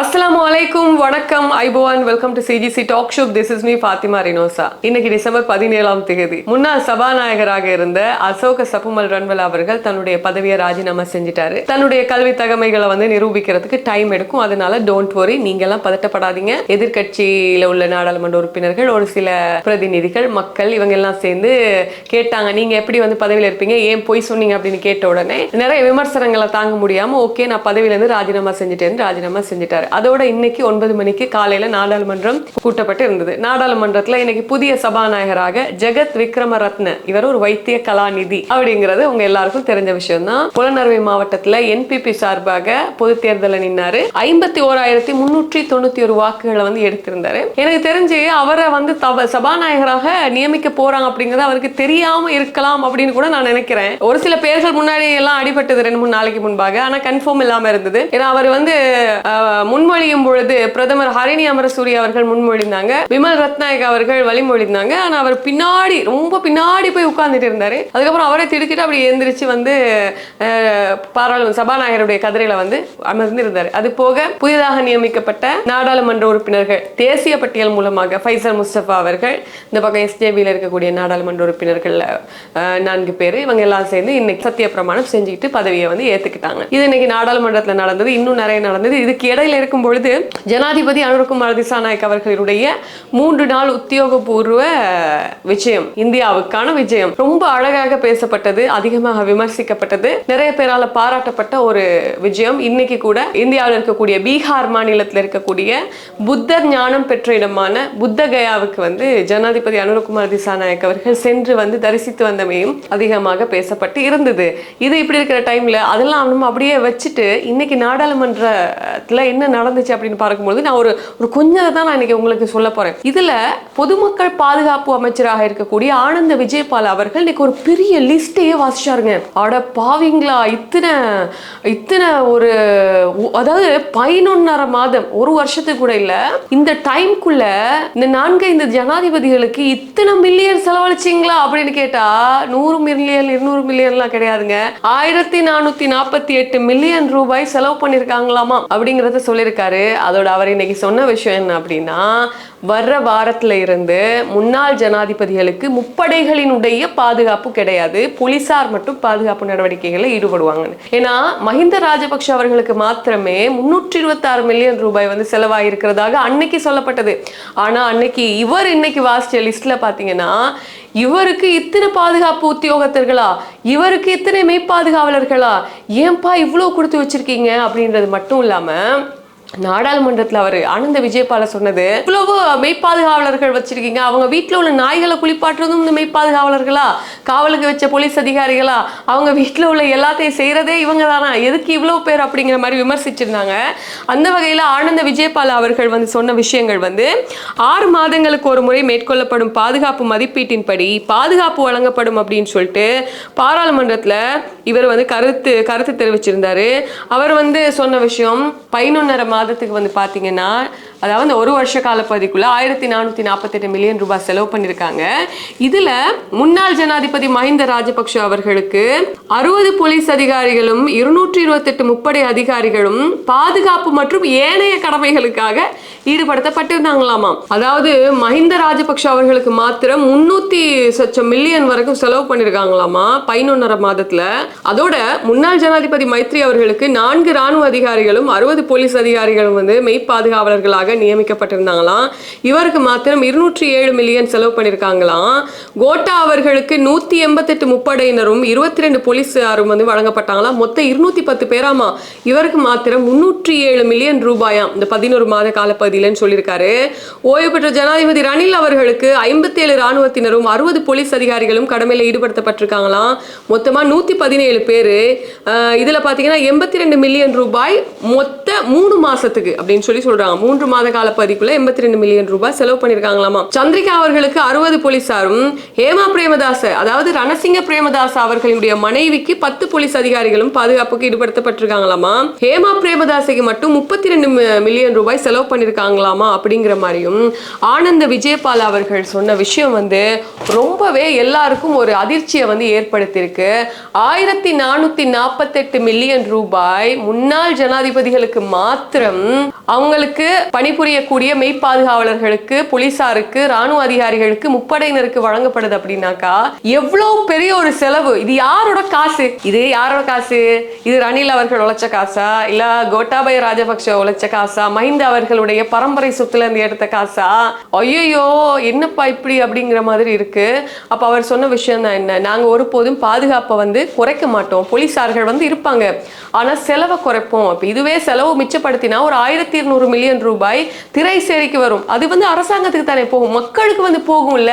அஸ்ஸலாமு அலைக்கும் வணக்கம் ஐபோவான் welcome to CGC talk show this is me Fathima Rinosa இன்னைக்கு டிசம்பர் பதினேழாம் தேதி. முன்னாள் சபாநாயகராக இருந்த அசோக சப்புமல் ரன்வல் அவர்கள் தன்னுடைய பதவியை ராஜினாமா செஞ்சிட்டாரு. தன்னுடைய கல்வி தகமைகளை வந்து நிரூபிக்கிறதுக்கு டைம் எடுக்கும். அதனால டோன்ட் வரி நீங்க எல்லாம் பதட்டப்படாதீங்க. எதிர்கட்சியில உள்ள நாடாளுமன்ற உறுப்பினர்கள் ஒரு சில பிரதிநிதிகள் மக்கள் இவங்க எல்லாம் சேர்ந்து கேட்டாங்க நீங்க எப்படி வந்து பதவியில் இருப்பீங்க? ஏன் போய் சொன்னீங்க? அப்படின்னு கேட்ட உடனே நிறைய விமர்சனங்களை தாங்க முடியாம ஓகே நான் பதவியில இருந்து ராஜினாமா செஞ்சுட்டேன்னு ராஜினாமா செஞ்சுட்டாரு. அதோட இன்னைக்கு ஒன்பது மணிக்கு காலையில நாடாளுமன்றம் கூட்டப்பட்டு இருந்தது. நாடாளுமன்றத்துல இன்னைக்கு புதிய சபாநாயகராக ஜெகத் விக்ரமரத்ன. இவர் ஒரு வைத்திய கலாநிதி அப்படிங்கிறது உங்க எல்லாருக்கும் தெரிஞ்ச விஷயம் தான் புலனறுவை மாவட்டத்துல என்பிபி சார்பாக பொது தேர்தலில் நின்னாரு. ஐம்பத்தி ஓராயிரத்தி முன்னூற்றி தொண்ணூத்தி ஒரு வாக்குகளை வந்து எடுத்திருந்தாரு. எனக்கு தெரிஞ்சு அவரை வந்து தவ சபாநாயகராக நியமிக்க போறாங்க அப்படிங்கறது அவருக்கு தெரியாம இருக்கலாம் அப்படின்னு கூட நான் நினைக்கிறேன். ஒரு சில பேர்கள் முன்னாடி எல்லாம் அடிபட்டது ரெண்டு மூணு நாளைக்கு முன்பாக. ஆனா கன்ஃபார்ம் இல்லாம இருந்தது. ஏன்னா அவர் வந்து முன்மொழியும் பொழுது பிரதமர் ஹரிணி அமரசூரி அவர்கள் முன்மொழிந்தாங்க. விமல் ரத்நாயக் அவர்கள் வழிமொழிந்தாங்க. ஆனா அவர் பின்னாடி ரொம்ப பின்னாடி போய் உட்கார்ந்துட்டு இருந்தாரு. அதுக்கப்புறம் அவரே திடுக்கிட்டு அப்படி எந்திரிச்சு வந்து பாராளுமன்ற சபாநாயகருடைய கதிரையில வந்து அமர்ந்திருந்தாரு. அது போக புதிதாக நியமிக்கப்பட்ட நாடாளுமன்ற உறுப்பினர்கள் தேசிய பட்டியல் மூலமாக ஃபைசல் முஸ்தபா அவர்கள் இந்த பக்கம் எஸ்ஜேபியில் இருக்கக்கூடிய நாடாளுமன்ற உறுப்பினர்கள் நான்கு பேர் இவங்க எல்லாம் சேர்ந்து இன்னைக்கு சத்திய பிரமாணம் செஞ்சுக்கிட்டு பதவியை வந்து ஏத்துக்கிட்டாங்க. இது இன்னைக்கு நாடாளுமன்றத்தில் நடந்தது இன்னும் நிறைய நடந்தது. இதுக்கு இடையில இருக்கும் பொழுது ஜனாதிபதி அனுருகுமார் திசாநாயக் அவர்களுடைய மூன்று நாள் உத்தியோகபூர்வ விஜயம் இந்தியாவுக்கான விஜயம். ரொம்ப அழகாக பேசப்பட்டது அதிகமாக விமர்சிக்கப்பட்டது. நிறைய பேரால பாராட்டப்பட்ட ஒரு விஜயம். இன்னைக்கு கூட இந்தியாவில் இருக்கக்கூடிய பீகார் மாநிலத்தில் இருக்கக்கூடிய புத்தர் ஞானம் பெற்ற இடமான புத்த கயாவுக்கு வந்து ஜனாதிபதி அனுரகுமார் திசாநாயக் அவர்கள் சென்று வந்து தரிசித்து வந்தமையும் அதிகமாக பேசப்பட்டு இருந்தது. இது இப்படி இருக்கிற டைம்ல அதெல்லாம் நம்ம அப்படியே வச்சுட்டு இன்னைக்கு நாடாளுமன்றத்தில் என்ன நடந்துச்சு அப்படின்னு பார்க்கும்போது நான் ஒரு ஒரு கொஞ்சத்தை தான் நான் இன்னைக்கு உங்களுக்கு சொல்ல போறேன். இதுல பொதுமக்கள் பாதுகாப்பு அமைச்சராக இருக்கக்கூடிய ஆனந்த விஜயபால் அவர்கள் இன்னைக்கு ஒரு பெரிய லிஸ்டையே வாசிச்சாருங்க. அட பாவிங்களா இத்தனை இத்தனை ஒரு அதாவது பதினொன்னரை மாதம் ஒரு வருஷத்துக்கு கூட இல்ல இந்த டைம்குள்ள இந்த நான்கு இந்த ஜனாதிபதிகளுக்கு இத்தனை மில்லியன் செலவழிச்சிங்களா அப்படின்னு கேட்டா நூறு மில்லியன் இருநூறு மில்லியன்லாம் கிடையாதுங்க. ஆயிரத்தி நானூத்தி நாற்பத்தி எட்டு மில்லியன் ரூபாய் செலவு பண்ணிருக்காங்களாமா அப்படிங்கறத சொல்லியிருக்காரு. அதோட அவர் இன்னைக்கு சொன்ன விஷயம் என்ன அப்படின்னா வர்ற வாரத்துல இருந்து முன்னாள் ஜனாதிபதிகளுக்கு முப்படைகளினுடைய பாதுகாப்பு கிடையாது. போலீசார் மட்டும் பாதுகாப்பு நடவடிக்கைகளில் ஈடுபடுவாங்க. ஏன்னா மஹிந்த ராஜபக்ஷ அவர்களுக்கு மாத்திரமே முன்னூற்றி இருபத்தாறு மில்லியன் ரூபாய் வந்து செலவாயிருக்கிறதாக அன்னைக்கு சொல்லப்பட்டது. ஆனா அன்னைக்கு இவர் இன்னைக்கு வாசிச்ச லிஸ்ட்ல பாத்தீங்கன்னா இவருக்கு இத்தனை பாதுகாப்பு உத்தியோகத்தர்களா? இவருக்கு இத்தனை மெய்ப்பாதுகாவலர்களா? ஏன்பா இவ்வளோ கொடுத்து வச்சிருக்கீங்க? அப்படின்றது மட்டும் இல்லாம நாடாளுமன்றத்தில் அவர் ஆனந்த விஜயபால சொன்னது இவ்வளவு மெய்ப்பாதுகாவலர்கள் வச்சிருக்கீங்க. அவங்க வீட்டில் உள்ள நாய்களை குளிப்பாட்டுறதும் இந்த மெய்ப்பாதுகாவலர்களா? காவலுக்கு வச்ச போலீஸ் அதிகாரிகளா? அவங்க வீட்டில் உள்ள எல்லாத்தையும் செய்கிறதே இவங்க தானா எதுக்கு இவ்வளோ பேர் அப்படிங்கிற மாதிரி விமர்சிச்சிருந்தாங்க. அந்த வகையில் ஆனந்த விஜயபால அவர்கள் வந்து சொன்ன விஷயங்கள் வந்து ஆறு மாதங்களுக்கு ஒரு முறை மேற்கொள்ளப்படும் பாதுகாப்பு மதிப்பீட்டின்படி பாதுகாப்பு வழங்கப்படும் அப்படின்னு சொல்லிட்டு பாராளுமன்றத்தில் இவர் வந்து கருத்து கருத்து தெரிவிச்சிருந்தாரு. அவர் வந்து சொன்ன விஷயம் பதினொன்னரை மாதத்துக்கு வந்து பார்த்தீங்கன்னா அதாவது அந்த ஒரு வருஷ காலப்பகுதிக்குள்ளே ஆயிரத்தி நானூற்றி நாற்பத்தெட்டு மில்லியன் ரூபாய் செலவு பண்ணியிருக்காங்க இதில் முன்னாள் ஜனாதிபதி மஹிந்த ராஜபக்ஷ அவர்களுக்கு அறுபது போலீஸ் அதிகாரிகளும் இருநூற்றி இருபத்தெட்டு முப்படை அதிகாரிகளும் பாதுகாப்பு மற்றும் ஏனைய கடமைகளுக்காக ஈடுபடுத்தப்பட்டிருந்தாங்களாமாம். அதாவது மஹிந்த ராஜபக்ஷ அவர்களுக்கு மாத்திரம் முன்னூத்தி சொச்சம் மில்லியன் வரைக்கும் செலவு பண்ணிருக்காங்களாமா பதினொன்னரை மாதத்துல. அதோட முன்னாள் ஜனாதிபதி மைத்ரி அவர்களுக்கு நான்கு ராணுவ அதிகாரிகளும் அறுபது போலீஸ் அதிகாரிகளும் வந்து மெய் பாதுகாவலர்களாக நியமிக்கப்பட்டிருந்தாங்களாம். இவருக்கு மாத்திரம் இருநூற்றி ஏழு மில்லியன் செலவு பண்ணியிருக்காங்களாம் கோட்டா அவர்களுக்கு நூற்றி எண்பத்தெட்டு முப்படையினரும் இருபத்தி ரெண்டு போலீஸாரும் வந்து வழங்கப்பட்டாங்களாம். மொத்தம் இருநூற்றி பத்து பேராமா. இவருக்கு மாத்திரம் முன்னூற்றி ஏழு மில்லியன் ரூபாயாம். இந்த பதினோரு மாத காலப்பகுதியிலன்னு சொல்லியிருக்காரு. ஓய்வு பெற்ற ஜனாதிபதி ரணில் அவர்களுக்கு ஐம்பத்தேழு ராணுவத்தினரும் அறுபது போலீஸ் அதிகாரிகளும் கடமையில் ஈடுபடுத்தப்பட்டிருக்காங்களாம். மொத்தமாக நூற்றி பதினேழு பேர். இதில் பார்த்தீங்கன்னா எண்பத்தி ரெண்டு மில்லியன் ரூபாய் மொத்த மூணு மாசத்துக்கு அப்படின்னு சொல்லி சொல்றாங்க. மூன்று மாத கால பதிக்குள்ள எண்பத்தி ரெண்டு மில்லியன் ரூபாய் செலவு பண்ணிருக்காங்களாமா? சந்திரிகா அவர்களுக்கு அறுபது போலீசாரும் ஹேமா பிரேமதாஸ் அதாவது ரணசிங்க பிரேமதாஸ் அவர்களுடைய மனைவிக்கு பத்து போலீஸ் அதிகாரிகளும் பாதுகாப்புக்கு ஈடுபடுத்தப்பட்டிருக்காங்களாமா? ஹேமா பிரேமதாசைக்கு மட்டும் முப்பத்தி ரெண்டு மில்லியன் ரூபாய் செலவு பண்ணிருக்காங்களாமா? அப்படிங்கிற மாதிரியும் ஆனந்த விஜயபால் அவர்கள் சொன்ன விஷயம் வந்து ரொம்பவே எல்லாருக்கும் ஒரு அதிர்ச்சியை வந்து ஏற்படுத்தியிருக்கு. ஆயிரத்தி நானூத்தி நாற்பத்தெட்டு மில்லியன் ரூபாய் முன்னாள் ஜனாதிபதிகளுக்கு மாத்திரம் அவங்களுக்கு பணிபுரியக்கூடிய மெய்ப்பாதுகாவலர்களுக்கு போலீசாருக்கு ராணுவ அதிகாரிகளுக்கு முப்படையினருக்கு வழங்கப்படுது அப்படின்னாக்கா எவ்வளவு பெரிய ஒரு செலவு? இது யாரோட காசு? இது யாரோட காசு? இது ரணில் அவர்கள் உழைச்ச காசா? இல்ல கோட்டாபய ராஜபக்ஷ உழைச்ச காசா? மஹிந்த அவர்களுடைய பரம்பரை சொத்துல இருந்து எடுத்த காசா? ஐயோ என்னப்பா இப்படி அப்படிங்கிற மாதிரி இருக்கு. அப்ப அவர் சொன்ன விஷயம் தான் என்ன? நாங்க ஒருபோதும் பாதுகாப்பை வந்து குறைக்க மாட்டோம். போலீசார்கள் வந்து இருப்பாங்க. ஆனா செலவை குறைப்போம். இதுவே செலவு மிச்சப்படுத்தின ஒரு ஆயிரத்தி இருநூறு மில்லியன் ரூபாய் திரை சேரிக்கு வரும். அது வந்து அரசாங்கத்துக்கு தானே போகும். மக்களுக்கு வந்து போகும்ல?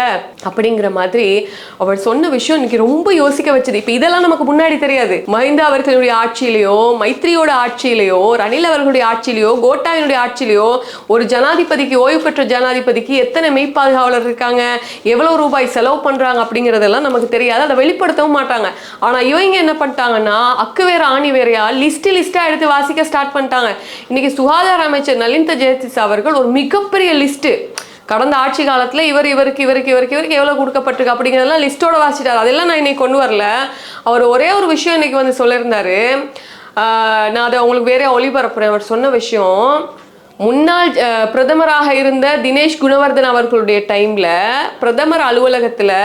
அப்படிங்கிற மாதிரி அவர் சொன்ன விஷயம் இன்னைக்கு ரொம்ப யோசிக்க வச்சது. இப்ப இதெல்லாம் நமக்கு முன்னாடி தெரியாது. மஹிந்தா அவர்களுடைய ஆட்சியிலையோ மைத்ரியோட ஆட்சியிலையோ ரணில் அவர்களுடைய ஆட்சியிலேயோ கோட்டாவினுடைய ஆட்சியிலையோ ஒரு ஜனாதிபதிக்கு ஓய்வு பெற்ற ஜனாதிபதிக்கு எத்தனை மெய் பாதுகாவலர் இருக்காங்க? எவ்வளவு ரூபாய் செலவு பண்றாங்க? அப்படிங்கறதெல்லாம் நமக்கு தெரியாது. அதை வெளிப்படுத்தவும் மாட்டாங்க. ஆனா இவங்க என்ன பண்ணிட்டாங்கன்னா அக்கு வேற ஆணி வேறையா லிஸ்ட் லிஸ்டா எடுத்து வாசிக்க ஸ்டார்ட் பண்ணிட்டாங்க. இன்னைக்கு சுகாதார அமைச்சர் நலிந்த ஜெயதிஸ் அவர்கள் ஒரு மிகப்பெரிய லிஸ்ட்டு கடந்த ஆட்சி காலத்தில் இவர் இவருக்கு இவருக்கு இவருக்கு இவருக்கு எவ்வளோ கொடுக்கப்பட்டிருக்கு அப்படிங்கிறதெல்லாம் லிஸ்ட்டோட வாசிட்டார் அதெல்லாம் நான் இன்னைக்கு கொண்டு வரல. அவர் ஒரே ஒரு விஷயம் இன்னைக்கு வந்து சொல்லியிருந்தாரு. நான் அதை உங்களுக்கு வேற ஒளிபரப்புறேன். அவர் சொன்ன விஷயம் முன்னாள் பிரதமராக இருந்த தினேஷ் குணவர்தன் அவர்களுடைய டைமில் பிரதமர் அலுவலகத்தில்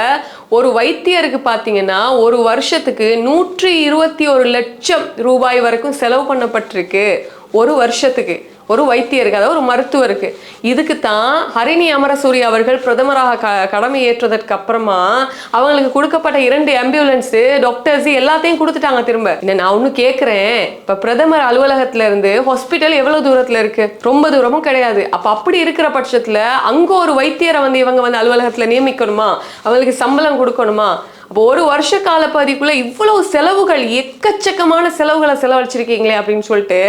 ஒரு வைத்தியருக்கு பார்த்தீங்கன்னா ஒரு வருஷத்துக்கு நூற்றி இருபத்தி ஒரு லட்சம் ரூபாய் வரைக்கும் செலவு பண்ணப்பட்டிருக்கு. ஒரு வருஷத்துக்கு ஒரு வைத்தியருக்கு அதாவது ஒரு மருத்துவருக்கு இதுக்கு தான் ஹரிணி அமரசூரி அவர்கள் பிரதமராக க கடமை ஏற்றதற்கு அப்புறமா அவங்களுக்கு கொடுக்கப்பட்ட இரண்டு ஆம்புலன்ஸு டாக்டர்ஸ் எல்லாத்தையும் கொடுத்துட்டாங்க திரும்ப. என்ன நான் ஒன்றும் கேட்குறேன் இப்போ பிரதமர் அலுவலகத்துல இருந்து ஹாஸ்பிட்டல் எவ்வளோ தூரத்தில் இருக்கு? ரொம்ப தூரமும் கிடையாது. அப்போ அப்படி இருக்கிற பட்சத்தில் அங்கே ஒரு வைத்தியரை வந்து இவங்க வந்து அலுவலகத்தில் நியமிக்கணுமா? அவங்களுக்கு சம்பளம் கொடுக்கணுமா? அப்போ ஒரு வருஷ கால பதிக்குள்ள இவ்வளவு செலவுகள் எக்கச்சக்கமான செலவுகளை செலவழிச்சிருக்கீங்களே அப்படின்னு சொல்லிட்டு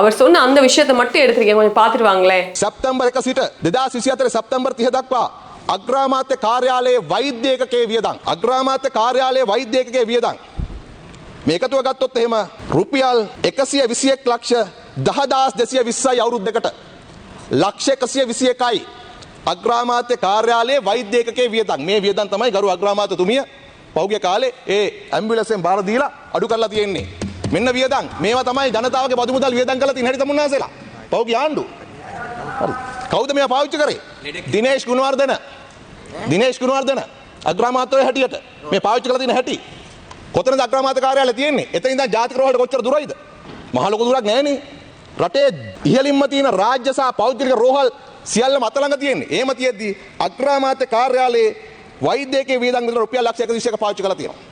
அவர் சொன்ன அந்த விஷயத்தை மட்டும் எடுத்திருக்கேன் கொஞ்சம் பார்த்துட்டு வாங்களேன் සැප්තැම්බර් එක සිට දෙදා සිසිතර සැප්තැම්බර් තිහ දක්වා අග්‍රාමාත්‍ය කාර්යාලයේ වෛද්‍යයකගේ වියදං. අග්‍රාමාත්‍ය කාර්යාලයේ වෛද්‍යයකගේ වියදං. මේකතුව ගත්තොත් එහෙම රුපියල් එකසිය විසියෙක් ලක්ෂ දහදස් දෙසිය විස්සයි අවුරුද්ධකට. ලක්ෂ එකසිය විසිය එකයි. අග්‍රාමාත්‍ය කාර්යාලයේ වෛද්‍යයකගේ වියදං මේ වියදන් තමයි ගරු අග්‍රාමාතතුමිය පෞග්‍ය කාලේ ඒ ඇම්බිලසෙන් බාරදීලා අඩු කරලා තියෙන්නේ. මෙන්න වියදං මේවා තමයි ජනතාවගේ බදුමුදල් වියදං කළ තියෙන හැටි තමුන්නාසලා. පෞග්‍ය ආණ්ඩු. හරි. කවුද මෙයා පාවිච්චි කරේ? දිනේෂ් ගුණවර්ධන. දිනේෂ් ගුණවර්ධන අග්‍රාමාත්‍යය හැටියට මේ පාවිච්චි කරලා තියෙන හැටි. කොතනද අග්‍රාමාත්‍ය කාර්යාලය තියෙන්නේ? එතන ඉඳන් ජාතික රෝහලට කොච්චර දුරයිද? මහ ලොකු දුරක් නෑනේ. රටේ ඉහළින්ම තියෙන රාජ්‍ය සහ පෞද්ගලික රෝහල් සියල්ල මත ළඟ තියෙන්නේ. එහෙම තියෙද්දි අග්‍රාමාත්‍ය කාර්යාලයේ වෛද්‍යකයේ වියදම් වල රුපියල් ලක්ෂ 120ක පාවිච්චි කරලා තියෙනවා.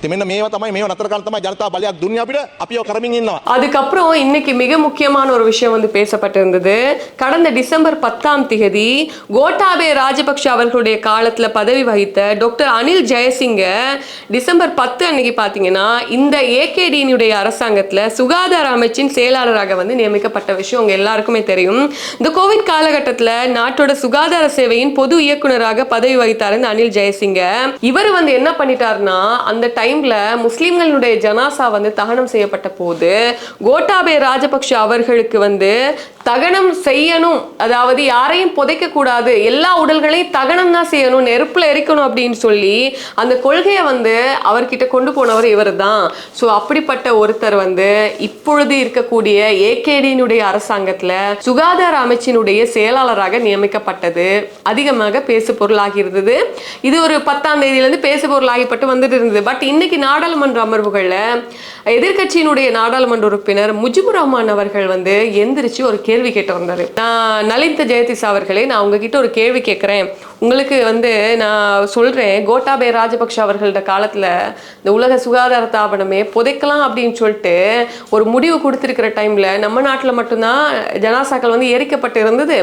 ඉතින් මෙන්න මේවා තමයි මේව නතර කරන්න තමයි ජනතා බලයක් දුන්නේ අපිට. අපි ඒව කරමින් ඉන්නවා. அதுக்கப்புறம் இன்னைக்கு மிக முக்கியமான ஒரு விஷயம் வந்து பேசப்பட்டிருந்தது கடந்த டிசம்பர் பத்தாம் தேதி கோட்டாபே ராஜபக்ஷ அவர்களுடைய காலத்துல பதவி வகித்த டாக்டர் அனில் ஜெயசிங்க டிசம்பர் பத்து அன்னைக்கு பாத்தீங்கன்னா இந்த ஏகேடியினுடைய அரசாங்கத்துல சுகாதார அமைச்சின் செயலாளராக வந்து நியமிக்கப்பட்ட விஷயம் உங்க எல்லாருக்குமே தெரியும் இந்த கோவிட் காலகட்டத்துல நாட்டோட சுகாதார சேவையின் பொது இயக்குனராக பதவி வகித்தார் இந்த அனில் ஜெயசிங்க இவர் வந்து என்ன பண்ணிட்டாருன்னா அந்த டைம்ல முஸ்லீம்களுடைய ஜனாசா வந்து தகனம் செய்யப்பட்ட போது கோட்டாபே ராஜபக்ஷ அவர்களுக்கு வந்து தகனம் செய்யணும். அதாவது யாரையும் புதைக்க கூடாது எல்லா உடல்களையும் தகனம் தான் செய்யணும். நெருப்புல எரிக்கணும் அப்படின்னு சொல்லி அந்த கொள்கையை வந்து அவர்கிட்ட கொண்டு போனவர் இவர் தான் ஸோ அப்படிப்பட்ட ஒருத்தர் வந்து இப்பொழுது இருக்கக்கூடிய ஏகேடியினுடைய அரசாங்கத்துல சுகாதார அமைச்சினுடைய செயலாளராக நியமிக்கப்பட்டது. அதிகமாக பேசு பொருளாகி இருந்தது. இது ஒரு பத்தாம் தேதியிலிருந்து பேசு பொருளாகிப்பட்டு வந்துட்டு இருந்தது. பட் இன்னைக்கு நாடாளுமன்ற அமர்வுகள்ல எதிர்க்கட்சியினுடைய நாடாளுமன்ற உறுப்பினர் முஜிபுர் ரஹ்மான் அவர்கள் வந்து எந்திரிச்சு ஒரு கேள்வி கேட்டு வந்தார். நான் நலிந்த ஜெயதிஸ் அவர்களே நான் உங்ககிட்ட ஒரு கேள்வி கேட்கிறேன் உங்களுக்கு வந்து நான் சொல்றேன் கோட்டாபே ராஜபக்ஷ அவர்களோட காலத்துல இந்த உலக சுகாதார தாபனமே புதைக்கலாம் அப்படின்னு சொல்லிட்டு ஒரு முடிவு கொடுத்திருக்கிற டைம்ல நம்ம நாட்டுல மட்டும்தான் ஜனாசாக்கள் வந்து எரிக்கப்பட்டு இருந்தது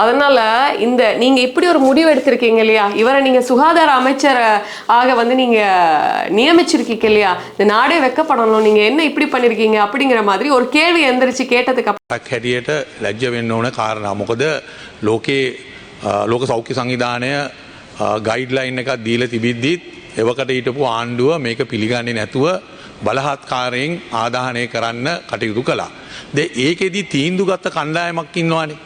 அதனால இந்த நீங்க இப்படி ஒரு முடிவு எடுத்திருக்கீங்க இல்லையா இவரை நீங்க சுகாதார அமைச்சர் ஆக வந்து நீங்க நியமிச்சிருக்கீங்க இல்லையா இந்த நாடே வெக்கப்படணும் நீங்க என்ன இப்படி பண்ணிருக்கீங்க அப்படிங்கிற மாதிரி ஒரு கேள்வி எந்திரிச்சு கேட்டதுக்கு அப்புறம் ක් හැටියට ලැජ්ජ වෙන්න ඕන කාරණා මොකද ලෝකේ අ, ලෝක සෞඛ්‍ය සංවිධානය ගයිඩ්ලයින් එකක් දීල තිබිද්දිත් එවකට හිටපු ආණ්ඩුව මේක පිළිගන්නේ නැතුව බලහත්කාරයෙන් ආදාහනය කරන්න කටයුතු කලා. ද ඒකෙදි තීන්දු ගත්ත කණ්ඩායමක් ඉන්නවානේ.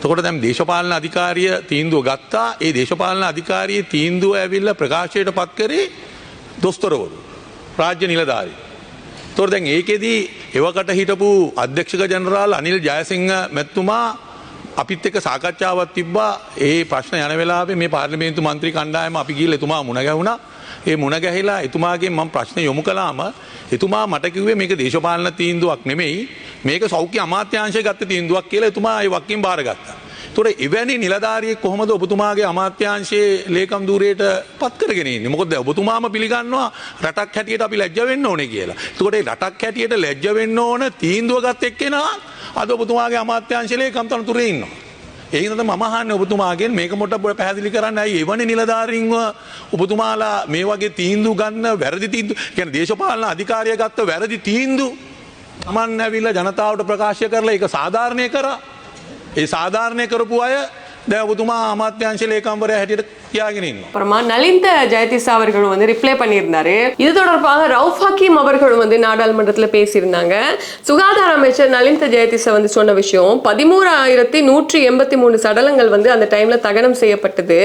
තකොට දැම් දේශපාලන අධිකාරිය තීන්දුව ගත්තා ඒ දේශපාලන අධිකාරයේ තීන්දුව ඇවිල්ල ප්‍රකාශයට පත් කරේ දොස්තරවරු රාජ්‍ය නිලධාරී. තොර දැන් ඒකෙදී එවකට හිටපු අධ්‍යක්ෂක ජනරාල් අනිල් ජයසිංහ මැත්තුමා අපිත් එක සාකච්ඡාවත් තිබ්බා. ඒ ප්‍රශ්න යන වෙලාවේ මේ පාර්ලිමේන්තු මන්ත්‍රී කණ්ඩායම අපි ගිහලා එතුමා මුණ ගැහුණා. ඒ මුණ ගැහිලා එතුමාගෙන් මම ප්‍රශ්න යොමු කළාම එතුමා මට කිව්වේ මේක දේශපාලන තීන්දුවක් නෙමෙයි. මේක සෞඛ්‍ය අමාත්‍යාංශය ගත්ත තීන්දුවක් කියලා එතුමා ඒ වක්කින් බාරගත්තා. තොර එවැනි නිලධාරියෙක් කොහොමද ඔබතුමාගේ අමාත්‍යංශයේ ලේකම් දූරයට පත් කරගෙන ඉන්නේ මොකද ඔබතුමාම පිළිගන්නවා රටක් හැටියට අපි ලැජ්ජ වෙන්න ඕනේ කියලා. එතකොට ඒ රටක් හැටියට ලැජ්ජ වෙන්න ඕන තීන්දුව ගත් එක්කෙනා අද ඔබතුමාගේ අමාත්‍යංශ ලේකම් තනතුරේ ඉන්නවා. ඒහින්ද මම අහන්නේ ඔබතුමාගෙන් මේක මොට පැහැදිලි කරන්න ඇයි එවැනි නිලධාරීන්ව ඔබතුමාලා මේ වගේ තීන්දුව ගන්න වැරදි තීන්දුව කියන්නේ දේශපාලන අධිකාරිය ගත්ත වැරදි තීන්දුව තමන් ඇවිල්ලා ජනතාවට ප්‍රකාශය කරලා ඒක සාධාරණය කරා ඒ සාධාරණය කරපු අය දැවතුමා අමාත්‍යංශලේකම්වරය හැටියට அப்புறமா நலிந்த ஜெயதிசா அவர்களும் வந்து ரிப்ளை பண்ணியிருந்தாரு. இது தொடர்பாக ரவுஃப் ஹக்கீம் அவர்கள் வந்து நாடாளுமன்றத்தில் பேசியிருந்தாங்க. சுகாதார அமைச்சர் நலிந்த ஜெயதிசா வந்து சொன்ன விஷயம் பதிமூணாயிரத்தி நூற்றி எண்பத்தி மூணு சடலங்கள் வந்து அந்த டைம்ல தகனம் செய்யப்பட்டது.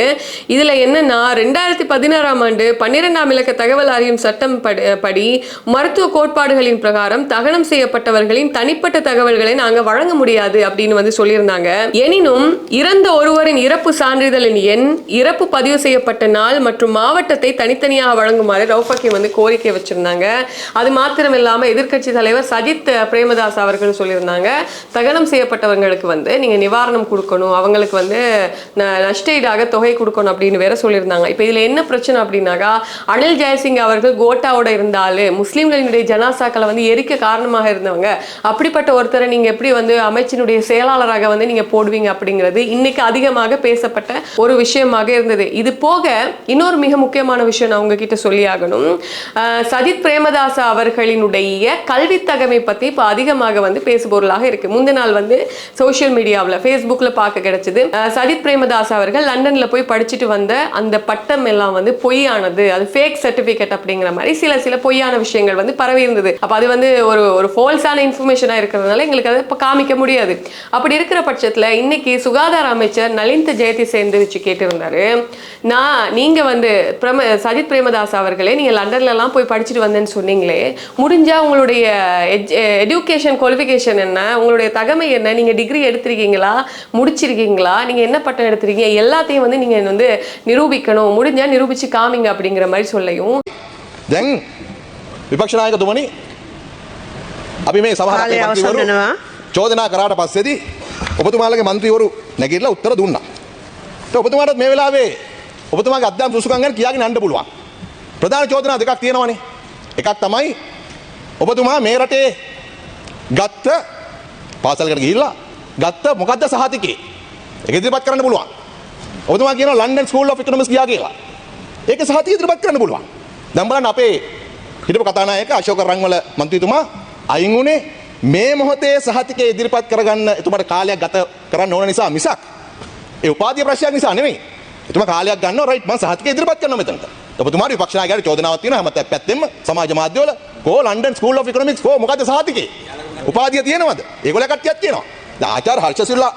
இதுல என்னன்னா ரெண்டாயிரத்தி பதினாறாம் ஆண்டு பன்னிரெண்டாம் இலக்க தகவல் அறியும் சட்டம் படி மருத்துவ கோட்பாடுகளின் பிரகாரம் தகனம் செய்யப்பட்டவர்களின் தனிப்பட்ட தகவல்களை நாங்க வழங்க முடியாது அப்படின்னு வந்து சொல்லியிருந்தாங்க. எனினும் இறந்த ஒருவரின் இறப்பு சான்றிதழின் எண் இறப்பு பதிவு செய்யப்பட்ட நாள் மற்றும் மாவட்டத்தை தனித்தனியாக வழங்குமாறு ரவுஃபக்கி வந்து கோரிக்கை வச்சிருந்தாங்க. அது மாத்திரம் இல்லாமல் எதிர்க்கட்சி தலைவர் சஜித் பிரேமதாஸ் அவர்கள் சொல்லியிருந்தாங்க. தகனம் செய்யப்பட்டவங்களுக்கு வந்து நீங்கள் நிவாரணம் கொடுக்கணும். அவங்களுக்கு வந்து ந- நஷ்டஈடாக தொகை கொடுக்கணும் அப்படின்னு வேற சொல்லியிருந்தாங்க. இப்போ இதில் என்ன பிரச்சனை அப்படின்னாக்கா அனில் ஜெயசிங் அவர்கள் கோட்டாவோட இருந்தாலு முஸ்லீம்களினுடைய ஜனாசாக்களை வந்து எரிக்க காரணமாக இருந்தவங்க அப்படிப்பட்ட ஒருத்தரை நீங்க எப்படி வந்து அமைச்சினுடைய செயலாளராக வந்து நீங்கள் போடுவீங்க அப்படிங்கிறது இன்னைக்கு அதிகமாக பேசப்பட்ட ஒரு விஷயமாக இருந்தது. இது போக இன்னொரு மிக முக்கியமான விஷயம் நான் உங்ககிட்ட சொல்லி ஆகணும் சஜித் பிரேமதாச அவர்களினுடைய கல்வி தகமை பற்றி இப்போ அதிகமாக வந்து பேசுபொருளாக இருக்குது முந்தின நாள் வந்து சோஷியல் மீடியாவில் ஃபேஸ்புக்கில் பார்க்க கிடைச்சது. சஜித் பிரேமதாஸ் அவர்கள் லண்டனில் போய் படிச்சுட்டு வந்த அந்த பட்டம் எல்லாம் வந்து பொய்யானது. அது ஃபேக் சர்டிஃபிகேட் அப்படிங்கிற மாதிரி சில சில பொய்யான விஷயங்கள் வந்து பரவி இருந்தது. அப்போ அது வந்து ஒரு ஒரு ஃபோல்ஸான இன்ஃபர்மேஷனாக இருக்கிறதுனால எங்களுக்கு அதை இப்போ காமிக்க முடியாது. அப்படி இருக்கிற பட்சத்தில் இன்னைக்கு சுகாதார அமைச்சர் நலிந்த ஜெயதி சேர்ந்து வச்சு கேட்டிருந்தாரு. நான் நீங்க வந்து பிரம சஜித் பிரேமதாஸ் அவர்களே நீங்க லண்டன்ல எல்லாம் போய் படிச்சுட்டு வந்தேன்னு சொன்னீங்களே முடிஞ்சா உங்களுடைய எஜுகேஷன் குவாலிஃபிகேஷன் என்ன உங்களுடைய தகமை என்ன நீங்க டிகிரி எடுத்திருக்கீங்களா முடிச்சிருக்கீங்களா நீங்க என்ன பட்டம் எடுத்திருக்கீங்க எல்லாத்தையும் வந்து நீங்க வந்து நிரூபிக்கணும் முடிஞ்சா நிரூபிச்சு காமிங்க அப்படிங்கிற மாதிரி சொல்லையும் දැන් විපක්ෂනායකතුමනි අපි මේ සමහර කාලය අපේ අවසන් මන්ත්‍රීවරු වෙනවා. චෝදනා කරාට පස්සේදී ඔබතුමාලගේ මන්ත්‍රීවරු නැගිටලා උත්තර දුන්නා. ඒත් ඔබතුමාටත් මේ වෙලාවේ ඔබතුමාගේ අධ්‍යාපන සුසුකම් ගැන කියාගෙන යන්න පුළුවන්. ප්‍රධාන චෝදනා දෙකක් තියෙනවානේ. එකක් තමයි ඔබතුමා මේ රටේ ගත්ත පාසල්කට ගිහිල්ලා ගත්ත මොකද්ද සහතිකේ. ඒක ඉදිරිපත් කරන්න පුළුවන්. ඔබතුමා කියනවා ලන්ඩන් ස්කූල් ඔෆ් ඉකොනොමික්ස් ගියා කියලා. ඒක සහතික ඉදිරිපත් කරන්න පුළුවන්. දැන් බලන්න අපේ හිටපු කතානායක අශෝක රංවල මන්ත්‍රීතුමා අයින් වුණේ මේ මොහොතේ සහතිකය ඉදිරිපත් කරගන්න එතුමාට කාලයක් ගත කරන්න ඕන නිසා මිසක් ඒ උපාධිය ප්‍රශ්නයක් නිසා නෙමෙයි. එතුමා කාලයක් ගන්නවා රයිට් මම සහතිකය ඉදිරිපත් කරනවා මෙතනට. ඔබතුමාට විපක්ෂ නායකයාට චෝදනාවක් තියෙනවා හැම පැත්තෙම සමාජ මාධ්‍යවල කෝ ලන්ඩන් ස්කූල් ඔෆ් ඉකොනොමික්ස් කෝ මොකද සහතිකේ? උපාධිය තියෙනවද? ඒගොල්ලෝ කට්ටියක් කියනවා. දැන් ආචාර්ය හර්ෂසිල්ලා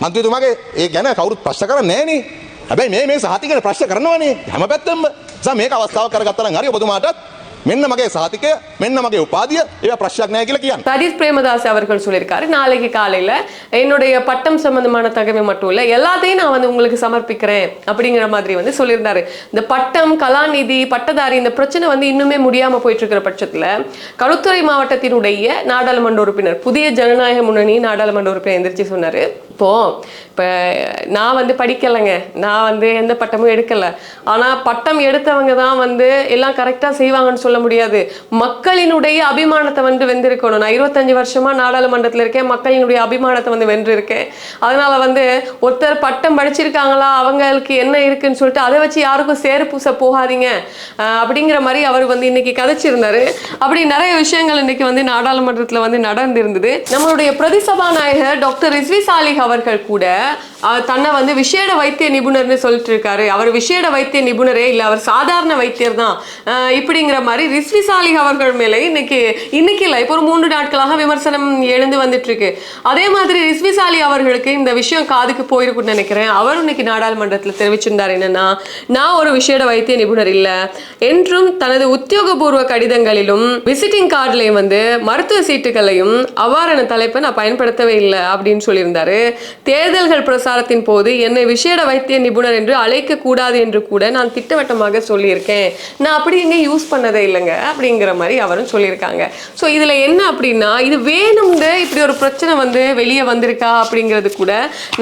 මන්ත්‍රීතුමාගේ ඒ ගැන කවුරුත් ප්‍රශ්න කරන්නේ නැහනේ. හැබැයි මේ මේ සහතික ගැන ප්‍රශ්න කරනවානේ හැම පැත්තෙම. නිසා මේක අවස්ථාවක් කරගත්තා නම් හරි ඔබතුමාටත් මෙන්න මගේ සාතිකය මෙන්න මගේ උපාදිය ඒවා ප්‍රශ්නයක් නෑ කියලා කියන්න. சதீஷ் பிரேமதாஸ் அவர்கள் சொல்லியிருக்காரு நாளைக்கு காலையில என்னுடைய பட்டம் சம்பந்தமான தகவல் மட்டும் இல்ல எல்லாத்தையும் நான் வந்து உங்களுக்கு சமர்ப்பிக்கிறேன் அப்படிங்கிற மாதிரி வந்து சொல்லியிருந்தாரு இந்த பட்டம் கலாநிதி பட்டதாரி இந்த பிரச்சனை வந்து இன்னுமே முடியாம போயிட்டு இருக்கிற பட்சத்துல களுத்துறை மாவட்டத்தினுடைய நாடாளுமன்ற உறுப்பினர் புதிய ஜனநாயக முன்னணி நாடாளுமன்ற உறுப்பினர் எந்திரிச்சு சொன்னாரு இப்போ இப்போ நான் வந்து படிக்கலைங்க நான் வந்து எந்த பட்டமும் எடுக்கல ஆனா பட்டம் எடுத்தவங்க தான் வந்து எல்லாம் கரெக்டா செய்வாங்கன்னு சொல்ல சொல்ல முடியாது. மக்களினுடைய அபிமானத்தை வந்து வென்றிருக்கணும். நான் இருபத்தஞ்சு வருஷமா நாடாளுமன்றத்தில் இருக்கேன். மக்களினுடைய அபிமானத்தை வந்து வென்றிருக்கேன். அதனால வந்து ஒருத்தர் பட்டம் படிச்சிருக்காங்களா அவங்களுக்கு என்ன இருக்குன்னு சொல்லிட்டு அதை வச்சு யாருக்கும் சேறு பூச போகாதீங்க. அப்படிங்கிற மாதிரி அவர் வந்து இன்னைக்கு கதைச்சிருந்தாரு. அப்படி நிறைய விஷயங்கள் இன்னைக்கு வந்து நாடாளுமன்றத்தில் வந்து நடந்திருந்தது. நம்மளுடைய பிரதி சபாநாயகர் டாக்டர் ரிஸ்வி சாலிஹ் அவர்கள் கூட தன்னை வந்து விசேட வைத்திய நிபுணர்னு சொல்லிட்டு இருக்காரு. அவர் விசேட வைத்திய நிபுணரே இல்லை அவர் சாதாரண வைத்தியர் தான். இப்படிங்கிற மாதிரி ரிஸ்வி சாலிக் அவர்கள் மேலே இன்னைக்கு இன்னைக்கு இல்லை இப்போ ஒரு மூன்று நாட்களாக விமர்சனம் எழுந்து வந்துட்டு இருக்கு அதே மாதிரி ரிஸ்வி சாலி அவர்களுக்கு இந்த விஷயம் காதுக்கு போயிருக்குன்னு நினைக்கிறேன். அவர் இன்னைக்கு நாடாளுமன்றத்தில் தெரிவிச்சிருந்தார் என்னன்னா நான் ஒரு விசேட வைத்திய நிபுணர் இல்ல. என்றும் தனது உத்தியோகபூர்வ கடிதங்களிலும் விசிட்டிங் கார்டுலையும் வந்து மருத்துவ சீட்டுகளையும் அவ்வாறான தலைப்பை நான் பயன்படுத்தவே இல்லை அப்படின்னு சொல்லியிருந்தாரு. தேர்தல்கள் பிரசாரத்தின் போது என்னை விசேட வைத்திய நிபுணர் என்று அழைக்க கூடாது என்று கூட நான் திட்டவட்டமாக சொல்லியிருக்கேன். நான் அப்படி எங்கே யூஸ் பண்ணதே இல்லை. இல்லைங்க அப்படிங்கிற மாதிரி அவரும் சொல்லியிருக்காங்க. ஸோ இதில் என்ன அப்படின்னா இது வேணும்னு இப்படி ஒரு பிரச்சனை வந்து வெளியே வந்திருக்கா அப்படிங்கிறது கூட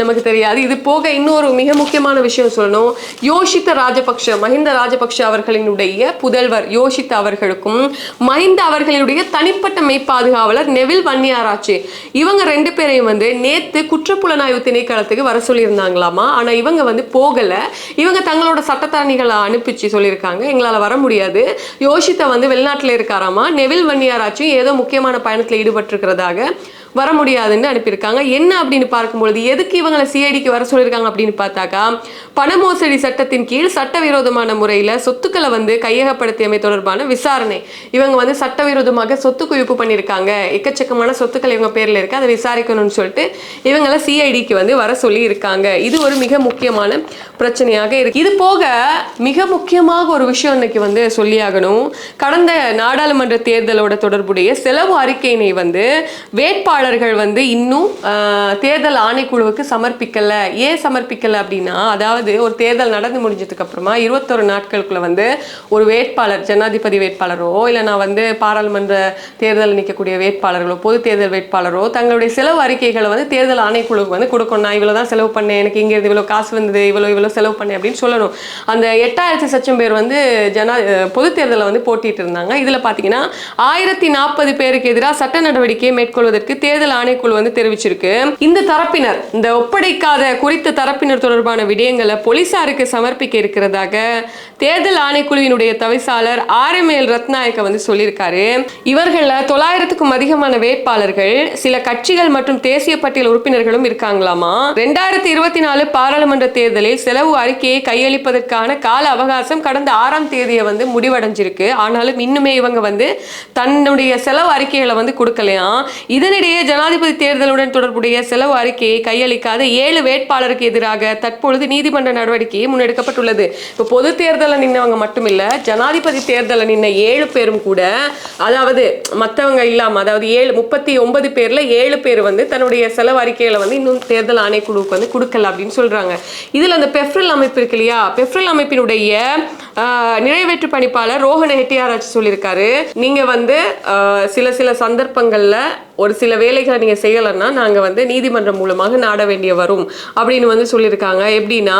நமக்கு தெரியாது. இது போக இன்னொரு மிக முக்கியமான விஷயம் சொல்லணும். யோஷித்த ராஜபக்ஷ மஹிந்த ராஜபக்ஷ அவர்களினுடைய புதல்வர் யோஷித் அவர்களுக்கும் மஹிந்த அவர்களுடைய தனிப்பட்ட மெய்ப்பாதுகாவலர் நெவில் வன்னியாராச்சு இவங்க ரெண்டு பேரையும் வந்து நேற்று குற்றப்புலனாய்வு திணைக்களத்துக்கு வர சொல்லியிருந்தாங்களாமா? ஆனால் இவங்க வந்து போகலை. இவங்க தங்களோட சட்டத்தாணிகளை அனுப்பிச்சு சொல்லியிருக்காங்க. எங்களால் வர முடியாது. யோஷித் யோஷித்த வந்து வெளிநாட்டில் இருக்காராமா? நெவில் வன்னியாராச்சும் ஏதோ முக்கியமான பயணத்தில் ஈடுபட்டிருக்கிறதாக வர முடியாதுன்னு அனுப்பியிருக்காங்க. என்ன அப்படின்னு பார்க்கும்பொழுது எதுக்கு இவங்களை சிஐடிக்கு வர சொல்லியிருக்காங்க அப்படின்னு பார்த்தாக்கா பண மோசடி சட்டத்தின் கீழ் சட்டவிரோதமான முறையில் சொத்துக்களை வந்து கையகப்படுத்தியமை தொடர்பான விசாரணை. இவங்க வந்து சட்டவிரோதமாக சொத்து குவிப்பு பண்ணியிருக்காங்க. எக்கச்சக்கமான சொத்துக்கள் இவங்க பேரில் இருக்கு. அதை விசாரிக்கணும்னு சொல்லிட்டு இவங்களை சிஐடிக்கு வந்து வர சொல்லி இருக்காங்க இது ஒரு மிக முக்கியமான பிரச்சனையாக இருக்கு. இது போக மிக முக்கியமாக ஒரு விஷயம் இன்னைக்கு வந்து சொல்லியாகணும். கடந்த நாடாளுமன்ற தேர்தலோட தொடர்புடைய செலவு அறிக்கையினை வந்து வேட்பாளர் வேட்பாளர்கள் வந்து இன்னும் தேர்தல் ஆணைக்குழுவுக்கு சமர்ப்பிக்கலை. ஏன் சமர்ப்பிக்கலை அப்படின்னா அதாவது ஒரு தேர்தல் நடந்து முடிஞ்சதுக்கு அப்புறமா இருபத்தொரு நாட்களுக்குள்ள வந்து ஒரு வேட்பாளர் ஜனாதிபதி வேட்பாளரோ இல்லை நான் வந்து பாராளுமன்ற தேர்தல் நிற்கக்கூடிய வேட்பாளர்களோ பொது தேர்தல் வேட்பாளரோ தங்களுடைய செலவு அறிக்கைகளை வந்து தேர்தல் ஆணைக்குழுவுக்கு வந்து கொடுக்கணும். நான் இவ்வளோ தான் செலவு பண்ணேன் எனக்கு இங்கேருந்து இவ்வளோ காசு வந்தது இவ்வளோ இவ்வளோ செலவு பண்ணேன் அப்படின்னு சொல்லணும். அந்த எட்டாயிரத்தி சச்சம் பேர் வந்து ஜனா பொது தேர்தலில் வந்து போட்டிட்டு இருந்தாங்க. இதில் பார்த்தீங்கன்னா ஆயிரத்தி நாற்பது பேருக்கு எதிராக சட்ட நடவடிக்கையை மேற்கொள்வதற்கு தேர்தல் ஆணைக்குழு வந்து தெரிவிச்சிருக்கு. இந்த தரப்பினர் இந்த ஒப்படைக்காத குறித்த தரப்பினர் தொடர்பான விடயங்களை போலீசாருக்கு சமர்ப்பிக்க இருக்கிறதாக தேர்தல் ஆணைக்குழுவினுடைய தவிசாளர் ஆர் எம் எல் ரத்நாயக்க வந்து சொல்லியிருக்காரு. இவர்களில் தொள்ளாயிரத்துக்கும் அதிகமான வேட்பாளர்கள் சில கட்சிகள் மற்றும் தேசிய பட்டியல் உறுப்பினர்களும் இருக்காங்களாமா? ரெண்டாயிரத்தி இருபத்தி நாலு பாராளுமன்ற தேர்தலில் செலவு அறிக்கையை கையளிப்பதற்கான கால அவகாசம் கடந்த ஆறாம் தேதியை வந்து முடிவடைஞ்சிருக்கு. ஆனாலும் இன்னுமே இவங்க வந்து தன்னுடைய செலவு அறிக்கைகளை வந்து கொடுக்கலையாம் இதனிடையே ஜனாதிபதி தேர்தலுடன் தொடர்புடைய செலவு அறிக்கையை கையளிக்காத ஏழு வேட்பாளருக்கு எதிராக தற்பொழுது நீதிமன்ற நடவடிக்கை முன்னெடுக்கப்பட்டுள்ளது. இப்போ பொது தேர்தலில் மட்டும் மட்டுமில்ல ஜனாதிபதி தேர்தலில் நின்ன ஏழு பேரும் கூட அதாவது மற்றவங்க இல்லாமல் அதாவது ஏழு முப்பத்தி ஒன்பது பேர்ல ஏழு பேர் வந்து தன்னுடைய செலவு அறிக்கையில் வந்து இன்னும் தேர்தல் ஆணைக்குழுவுக்கு வந்து கொடுக்கல அப்படின்னு சொல்றாங்க. இதுல அந்த பெஃப்ரல் அமைப்பு இருக்கு இல்லையா? பெஃப்ரல் அமைப்பினுடைய நிறைவேற்று பணிப்பாளர் ரோஹன் ஹெட்டியாராஜ் சொல்லியிருக்காரு. நீங்க வந்து சில சில சந்தர்ப்பங்களில் ஒரு சில வேலைகளை நீங்கள் செய்யலைன்னா நாங்க வந்து நீதிமன்றம் மூலமாக நாட வேண்டிய வரும் அப்படின்னு வந்து சொல்லியிருக்காங்க. எப்படின்னா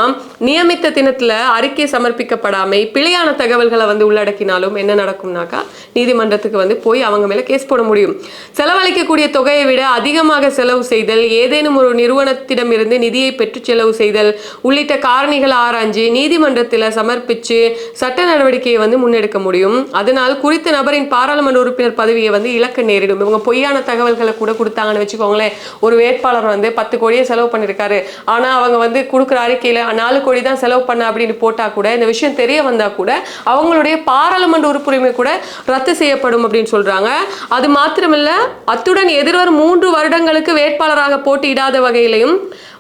நியமித்த தினத்துல அறிக்கை சமர்ப்பிக்கப்படாமை பிழையான தகவல்களை வந்து உள்ளடக்கினாலும் என்ன நடக்கும்னாக்கா நீதிமன்றத்துக்கு வந்து போய் அவங்க மேல கேஸ் போட முடியும். செலவழிக்கக்கூடிய தொகையை விட அதிகமாக செலவு செய்தல் ஏதேனும் ஒரு நிறுவனத்திடமிருந்து நிதியை பெற்று செலவு செய்தல் உள்ளிட்ட காரணிகளை ஆராய்ஞ்சு நீதிமன்றத்தில் சமர்ப்பித்து சட்ட நடவடிக்கையை வந்து முன்னெடுக்க முடியும். அதனால் குறித்த நபரின் பாராளுமன்ற உறுப்பினர் பதவியை வந்து இழக்க நேரிடும். இவங்க பொய்யான தகவல்களை கூட கொடுத்தாங்கன்னு வச்சுக்கோங்களேன். ஒரு வேட்பாளர் வந்து பத்து கோடியை செலவு பண்ணியிருக்காரு ஆனால் அவங்க வந்து கொடுக்குற அறிக்கையில் நாலு கோடி தான் செலவு பண்ண அப்படின்னு போட்டால் கூட இந்த விஷயம் தெரிய வந்தால் கூட அவங்களுடைய பாராளுமன்ற உறுப்புரிமை கூட ரத்து செய்யப்படும் அப்படின்னு சொல்கிறாங்க அது மாத்திரமில்லை அத்துடன் எதிர்வரும் மூன்று வருடங்களுக்கு வேட்பாளராக போட்டியிடாத வகையிலையும்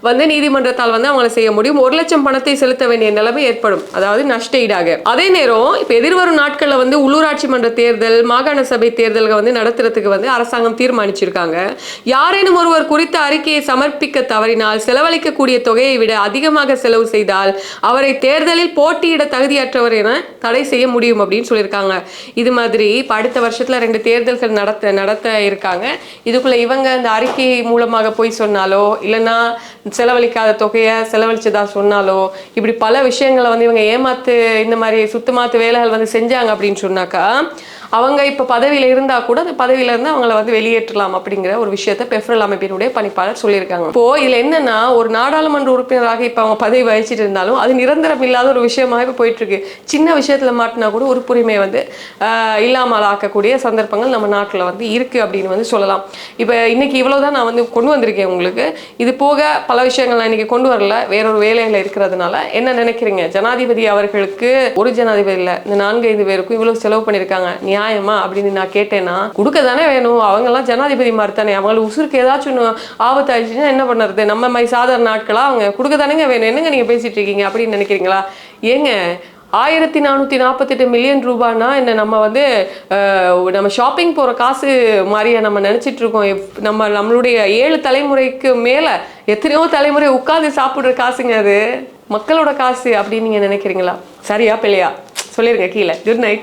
வந்து நீதிமன்றத்தால் வந்து அவங்களை செய்ய முடியும். ஒரு லட்சம் பணத்தை செலுத்த வேண்டிய நிலைமை ஏற்படும். அதாவது நஷ்ட ஈடாக. அதே நேரம் இப்ப எதிர்வரும் நாட்கள்ல வந்து உள்ளூராட்சி மன்ற தேர்தல் மாகாண சபை தேர்தல்கள் வந்து நடத்துறதுக்கு வந்து அரசாங்கம் தீர்மானிச்சிருக்காங்க. யாரேனும் ஒருவர் குறித்த அறிக்கையை சமர்ப்பிக்க தவறினால் செலவழிக்கக்கூடிய தொகையை விட அதிகமாக செலவு செய்தால் அவரை தேர்தலில் போட்டியிட தகுதியற்றவர் என தடை செய்ய முடியும் அப்படின்னு சொல்லியிருக்காங்க. இது மாதிரி இப்போ அடுத்த வருஷத்தில் ரெண்டு தேர்தல்கள் நடத்த நடத்த இருக்காங்க. இதுக்குள்ள இவங்க இந்த அறிக்கை மூலமாக போய் சொன்னாலோ இல்லைன்னா செலவழிக்காத தொகையை செலவழிச்சதா சொன்னாலோ இப்படி பல விஷயங்களை வந்து இவங்க ஏமாத்து இந்த மாதிரி சுத்தமாத்து வேலைகள் வந்து செஞ்சாங்க அப்படின்னு சொன்னாக்கா அவங்க இப்போ பதவியில் இருந்தால் கூட அந்த பதவியில இருந்து அவங்கள வந்து வெளியேற்றலாம் அப்படிங்கிற ஒரு விஷயத்த பெஃப்ரல் அமைப்பினுடைய பணிப்பாளர் சொல்லியிருக்காங்க. இப்போ இதில் என்னன்னா ஒரு நாடாளுமன்ற உறுப்பினராக இப்போ அவங்க பதவி வகிச்சிட்டு இருந்தாலும் அது நிரந்தரம் இல்லாத ஒரு விஷயமாக இப்போ போயிட்டு இருக்கு சின்ன விஷயத்துல மாட்டினா கூட உறுப்புரிமை வந்து ஆஹ், இல்லாமல் ஆக்கக்கூடிய சந்தர்ப்பங்கள் நம்ம நாட்டில் வந்து இருக்கு அப்படின்னு வந்து சொல்லலாம். இப்போ இன்னைக்கு இவ்வளவுதான் நான் வந்து கொண்டு வந்திருக்கேன் உங்களுக்கு. இது போக பல விஷயங்கள் நான் இன்னைக்கு கொண்டு வரல. வேறொரு வேலையில இருக்கிறதுனால என்ன நினைக்கிறீங்க? ஜனாதிபதி அவர்களுக்கு ஒரு ஜனாதிபதி இல்ல. இந்த நான்கு ஐந்து பேருக்கும் இவ்வளவு செலவு பண்ணிருக்காங்க நியாயமா அப்படின்னு நான் கேட்டேன்னா கொடுக்க தானே வேணும்? அவங்கெல்லாம் ஜனாதிபதி மாதிரி தானே அவங்களுக்கு உசுருக்கு ஏதாச்சும் ஒன்று ஆபத்து ஆயிடுச்சுன்னா என்ன பண்ணுறது நம்ம மாதிரி சாதாரண நாட்களா அவங்க கொடுக்க தானேங்க வேணும்? என்னங்க நீங்க பேசிட்டு இருக்கீங்க அப்படின்னு நினைக்கிறீங்களா? ஏங்க ஆயிரத்தி நானூற்றி நாற்பத்தெட்டு மில்லியன் ரூபானா என்ன நம்ம வந்து நம்ம ஷாப்பிங் போகிற காசு மாதிரியே நம்ம நினச்சிட்டு இருக்கோம். நம்ம நம்மளுடைய ஏழு தலைமுறைக்கு மேலே எத்தனையோ தலைமுறை உட்காந்து சாப்பிட்ற காசுங்க அது. மக்களோட காசு அப்படின்னு நீங்கள் நினைக்கிறீங்களா? சரியா பிள்ளையா? சொல்லிடுங்க கீழே. Good night